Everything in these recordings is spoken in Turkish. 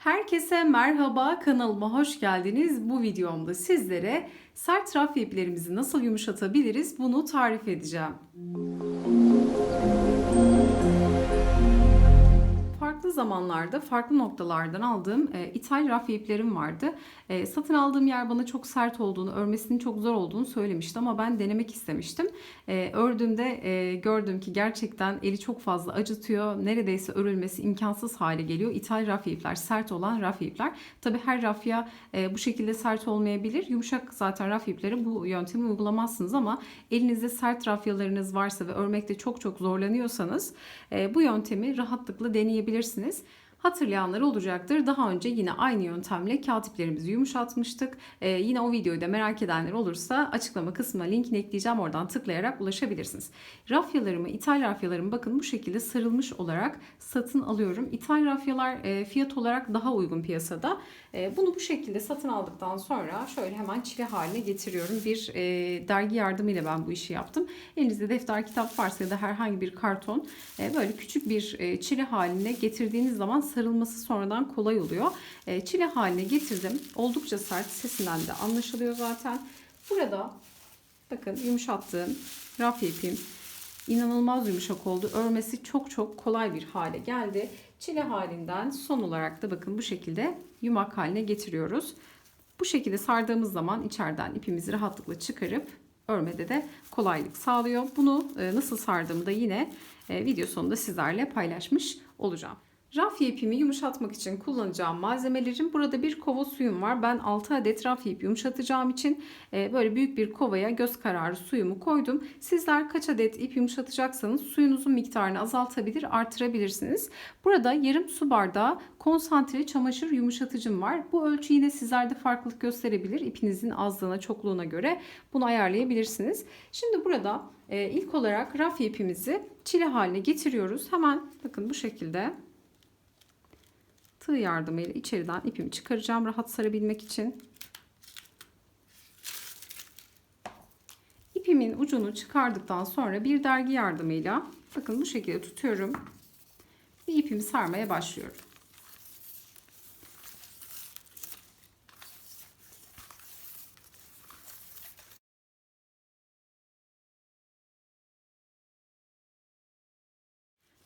Herkese merhaba kanalıma hoş geldiniz. Bu videomda sizlere sert raf iplerimizi nasıl yumuşatabiliriz bunu tarif edeceğim. Farklı zamanlarda farklı noktalardan aldığım e, ithal raf iplerim vardı. E, satın aldığım yer bana çok sert olduğunu, örmesinin çok zor olduğunu söylemişti ama ben denemek istemiştim. E, ördüğümde e, gördüm ki gerçekten eli çok fazla acıtıyor. Neredeyse örülmesi imkansız hale geliyor. İthal raf ipler, sert olan raf ipler. Tabi her rafya e, bu şekilde sert olmayabilir. Yumuşak zaten raf ipleri bu yöntemi uygulamazsınız ama elinizde sert rafyalarınız varsa ve örmekte çok çok zorlanıyorsanız e, bu yöntemi rahatlıkla deneyebilirsiniz yapabilirsiniz. Hatırlayanlar olacaktır. Daha önce yine aynı yöntemle katiplerimizi yumuşatmıştık. Ee, yine o videoyu da merak edenler olursa açıklama kısmına linkini ekleyeceğim. Oradan tıklayarak ulaşabilirsiniz. Rafyalarımı, ithal rafyalarımı bakın bu şekilde sarılmış olarak satın alıyorum. İthal rafyalar e, fiyat olarak daha uygun piyasada. E, bunu bu şekilde satın aldıktan sonra şöyle hemen çile haline getiriyorum. Bir e, dergi yardımıyla ben bu işi yaptım. Elinizde defter, kitap varsa ya da herhangi bir karton e, böyle küçük bir e, çile haline getirdiğiniz zaman sarılması sonradan kolay oluyor. E, çile haline getirdim. Oldukça sert. Sesinden de anlaşılıyor zaten. Burada bakın yumuşattığım rafya ipim inanılmaz yumuşak oldu. Örmesi çok çok kolay bir hale geldi. Çile halinden son olarak da bakın bu şekilde yumak haline getiriyoruz. Bu şekilde sardığımız zaman içeriden ipimizi rahatlıkla çıkarıp örmede de kolaylık sağlıyor. Bunu e, nasıl sardığımı da yine e, video sonunda sizlerle paylaşmış olacağım. Rafya ipimi yumuşatmak için kullanacağım malzemelerim. Burada bir kova suyum var. Ben 6 adet rafya ip yumuşatacağım için e, böyle büyük bir kovaya göz kararı suyumu koydum. Sizler kaç adet ip yumuşatacaksanız suyunuzun miktarını azaltabilir, artırabilirsiniz. Burada yarım su bardağı konsantre çamaşır yumuşatıcım var. Bu ölçü yine sizlerde farklılık gösterebilir. İpinizin azlığına, çokluğuna göre bunu ayarlayabilirsiniz. Şimdi burada e, ilk olarak rafya ipimizi çile haline getiriyoruz. Hemen bakın bu şekilde tığ yardımıyla içeriden ipimi çıkaracağım rahat sarabilmek için. İpimin ucunu çıkardıktan sonra bir dergi yardımıyla bakın bu şekilde tutuyorum ve ipimi sarmaya başlıyorum.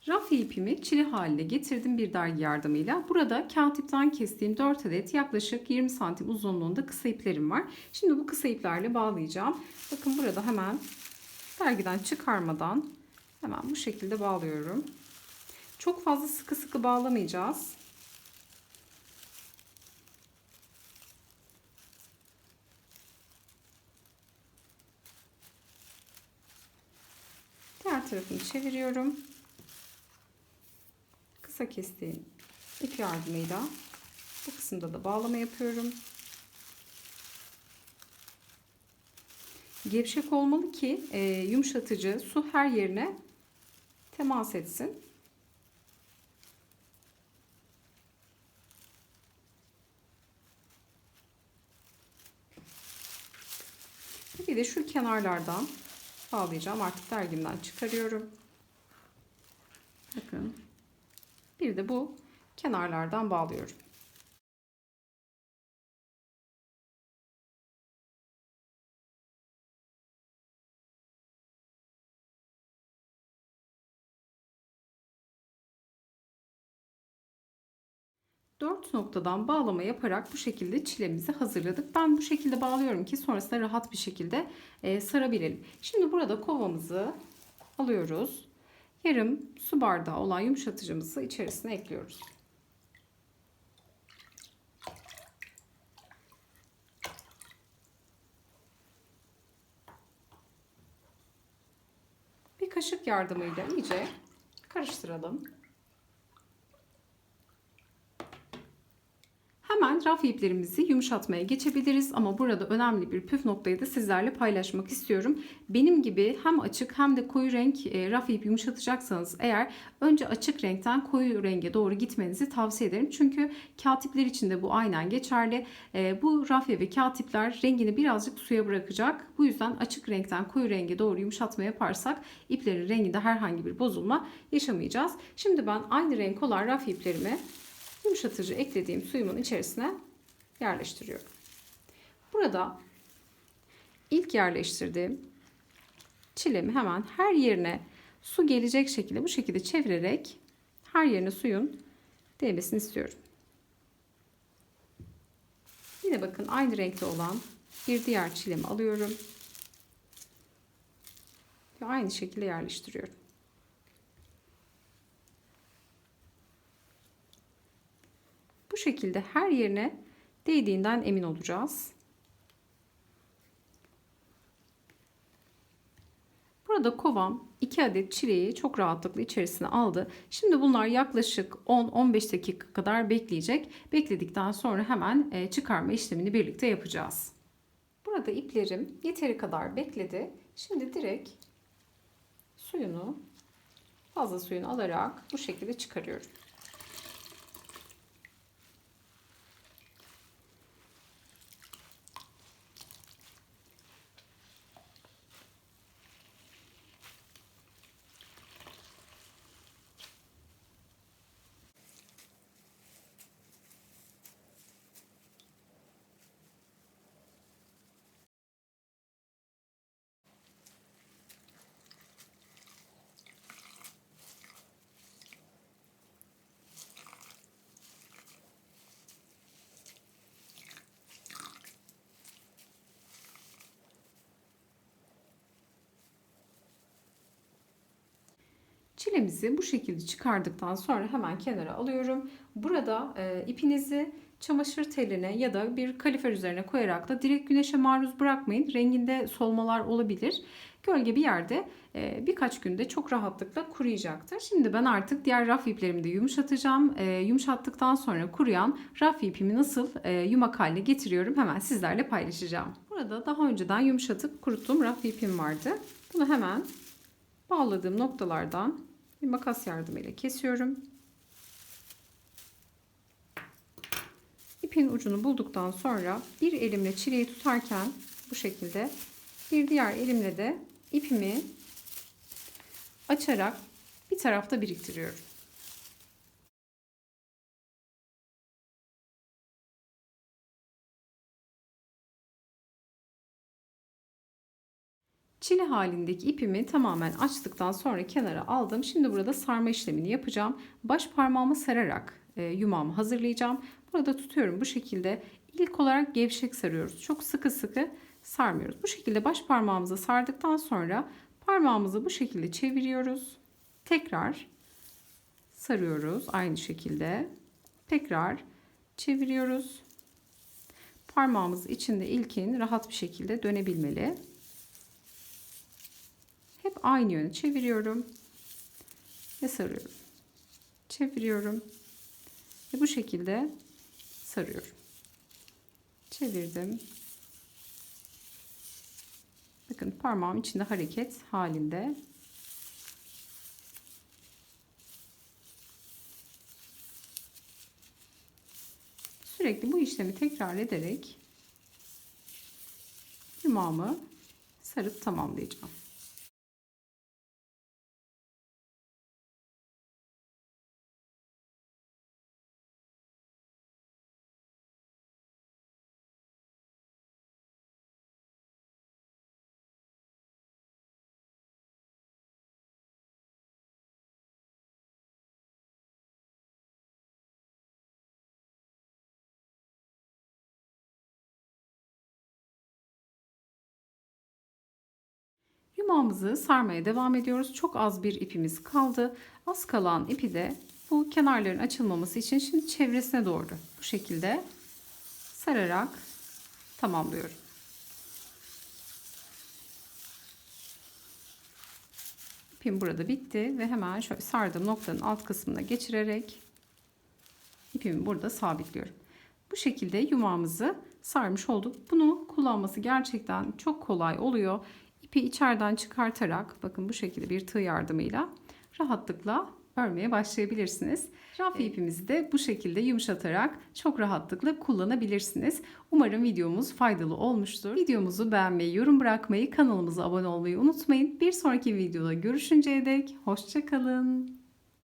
Rafya ipimi çile haline getirdim bir dergi yardımıyla. Burada kağıtipten kestiğim 4 adet yaklaşık 20 santim uzunluğunda kısa iplerim var. Şimdi bu kısa iplerle bağlayacağım. Bakın burada hemen dergiden çıkarmadan hemen bu şekilde bağlıyorum. Çok fazla sıkı sıkı bağlamayacağız. Diğer tarafını çeviriyorum kısa kestiğim ip yardımıyla bu kısımda da bağlama yapıyorum. Gevşek olmalı ki e, yumuşatıcı su her yerine temas etsin. Bir de şu kenarlardan bağlayacağım. Artık dergimden çıkarıyorum. Bakın. Bir de bu kenarlardan bağlıyorum. Dört noktadan bağlama yaparak bu şekilde çilemizi hazırladık. Ben bu şekilde bağlıyorum ki sonrasında rahat bir şekilde e, sarabilelim. Şimdi burada kovamızı alıyoruz yarım su bardağı olan yumuşatıcımızı içerisine ekliyoruz. Bir kaşık yardımıyla iyice karıştıralım. Raf iplerimizi yumuşatmaya geçebiliriz ama burada önemli bir püf noktayı da sizlerle paylaşmak istiyorum. Benim gibi hem açık hem de koyu renk e, raf ip yumuşatacaksanız eğer önce açık renkten koyu renge doğru gitmenizi tavsiye ederim. Çünkü katipler için de bu aynen geçerli. E, bu rafya ve katipler rengini birazcık suya bırakacak. Bu yüzden açık renkten koyu renge doğru yumuşatma yaparsak iplerin renginde herhangi bir bozulma yaşamayacağız. Şimdi ben aynı renk olan raf iplerimi yumuşatıcı eklediğim suyumun içerisine yerleştiriyorum. Burada ilk yerleştirdiğim çilemi hemen her yerine su gelecek şekilde bu şekilde çevirerek her yerine suyun değmesini istiyorum. Yine bakın aynı renkte olan bir diğer çilemi alıyorum. Ve aynı şekilde yerleştiriyorum. Şekilde her yerine değdiğinden emin olacağız. Burada kovam 2 adet çileği çok rahatlıkla içerisine aldı. Şimdi bunlar yaklaşık 10-15 dakika kadar bekleyecek. Bekledikten sonra hemen e, çıkarma işlemini birlikte yapacağız. Burada iplerim yeteri kadar bekledi. Şimdi direkt suyunu fazla suyunu alarak bu şekilde çıkarıyorum. Çilemizi bu şekilde çıkardıktan sonra hemen kenara alıyorum. Burada e, ipinizi çamaşır teline ya da bir kalifer üzerine koyarak da direkt güneşe maruz bırakmayın. Renginde solmalar olabilir. Gölge bir yerde e, birkaç günde çok rahatlıkla kuruyacaktır. Şimdi ben artık diğer raf iplerimi de yumuşatacağım. E, yumuşattıktan sonra kuruyan raf ipimi nasıl e, yumak haline getiriyorum hemen sizlerle paylaşacağım. Burada daha önceden yumuşatıp kuruttuğum raf ipim vardı. Bunu hemen bağladığım noktalardan bir makas yardımıyla kesiyorum. İpin ucunu bulduktan sonra bir elimle çileyi tutarken bu şekilde bir diğer elimle de ipimi açarak bir tarafta biriktiriyorum. Çile halindeki ipimi tamamen açtıktan sonra kenara aldım. Şimdi burada sarma işlemini yapacağım. Baş parmağımı sararak e, yumağımı hazırlayacağım. Burada tutuyorum bu şekilde. İlk olarak gevşek sarıyoruz. Çok sıkı sıkı sarmıyoruz. Bu şekilde baş parmağımızı sardıktan sonra parmağımızı bu şekilde çeviriyoruz. Tekrar sarıyoruz aynı şekilde. Tekrar çeviriyoruz. Parmağımız içinde ilkin rahat bir şekilde dönebilmeli. Aynı yöne çeviriyorum ve sarıyorum. Çeviriyorum ve bu şekilde sarıyorum. Çevirdim. Bakın parmağım içinde hareket halinde. Sürekli bu işlemi tekrar ederek yumağımı sarıp tamamlayacağım. Yumağımızı sarmaya devam ediyoruz. Çok az bir ipimiz kaldı. Az kalan ipi de bu kenarların açılmaması için şimdi çevresine doğru bu şekilde sararak tamamlıyorum. İpim burada bitti ve hemen şöyle sardığım noktanın alt kısmına geçirerek ipimi burada sabitliyorum. Bu şekilde yumağımızı sarmış olduk. Bunu kullanması gerçekten çok kolay oluyor. İpi içeriden çıkartarak bakın bu şekilde bir tığ yardımıyla rahatlıkla örmeye başlayabilirsiniz. Rafi ipimizi de bu şekilde yumuşatarak çok rahatlıkla kullanabilirsiniz. Umarım videomuz faydalı olmuştur. Videomuzu beğenmeyi, yorum bırakmayı, kanalımıza abone olmayı unutmayın. Bir sonraki videoda görüşünceye dek hoşçakalın.